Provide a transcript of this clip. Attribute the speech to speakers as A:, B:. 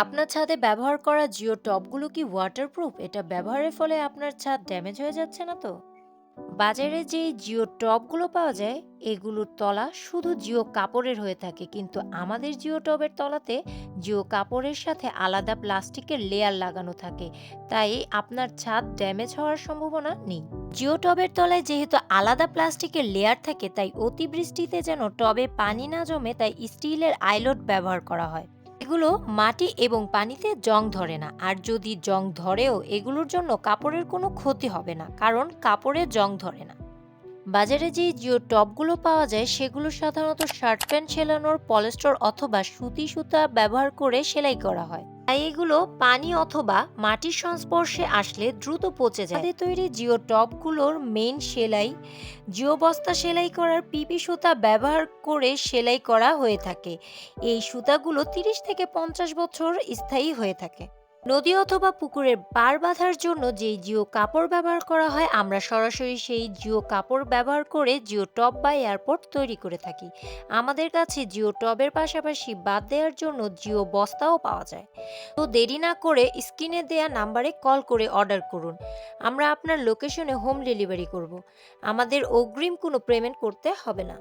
A: আপনার ছাদে ব্যবহার করা জিও টবগুলো কি ওয়াটারপ্রুফ? এটা ব্যবহারের ফলে আপনার ছাদ ড্যামেজ হয়ে যাচ্ছে না তো? বাজারে যে জিও টবগুলো পাওয়া যায়, এগুলোর তলা শুধু জিও কাপড়ের হয়ে থাকে। কিন্তু আমাদের জিও টবের তলাতে জিও কাপড়ের সাথে আলাদা প্লাস্টিকের লেয়ার লাগানো থাকে। তাই আপনার ছাদ ড্যামেজ হওয়ার সম্ভাবনা নেই। জিও টবের তলায় যেহেতু আলাদা প্লাস্টিকের লেয়ার থাকে, তাই অতিবৃষ্টিতে যেন টবে পানি না জমে তাই স্টিলের আইলট ব্যবহার করা হয়। এগুলো মাটি এবং পানিতে জং ধরে না। আর যদি জং ধরেও, এগুলোর জন্য কাপড়ের কোনো ক্ষতি হবে না। কারণ কাপড়ে জং ধরে না। বাজারে যে জিও টপগুলো পাওয়া যায়, সেগুলো সাধারণত শার্ট প্যান্ট সেলানোর পলেস্টর অথবা সুতি সুতা ব্যবহার করে সেলাই করা হয়। তাই এগুলো পানি অথবা মাটির সংস্পর্শে আসলে দ্রুত পচে যায়। তাদের তৈরি জিও টপগুলোর মেন সেলাই, জিও বস্তা সেলাই করার পিপি সুতা ব্যবহার করে সেলাই করা হয়ে থাকে। এই সুতাগুলো ৩০ থেকে ৫০ বছর স্থায়ী হয়ে থাকে। নদী অথবা পুকুরের পাড় বাঁধার জন্য যেই জিও কাপড় ব্যবহার করা হয়, আমরা সরাসরি সেই জিও কাপড় ব্যবহার করে জিও টপ বা এয়ারপোর্ট তৈরি করে থাকি। আমাদের কাছে জিও টবের পাশাপাশি বাদ দেওয়ার জন্য জিও বস্তাও পাওয়া যায়। তো দেরি না করে স্ক্রিনে দেয়া নাম্বারে কল করে অর্ডার করুন। আমরা আপনার লোকেশনে হোম ডেলিভারি করব। আমাদের অগ্রিম কোনো পেমেন্ট করতে হবে না।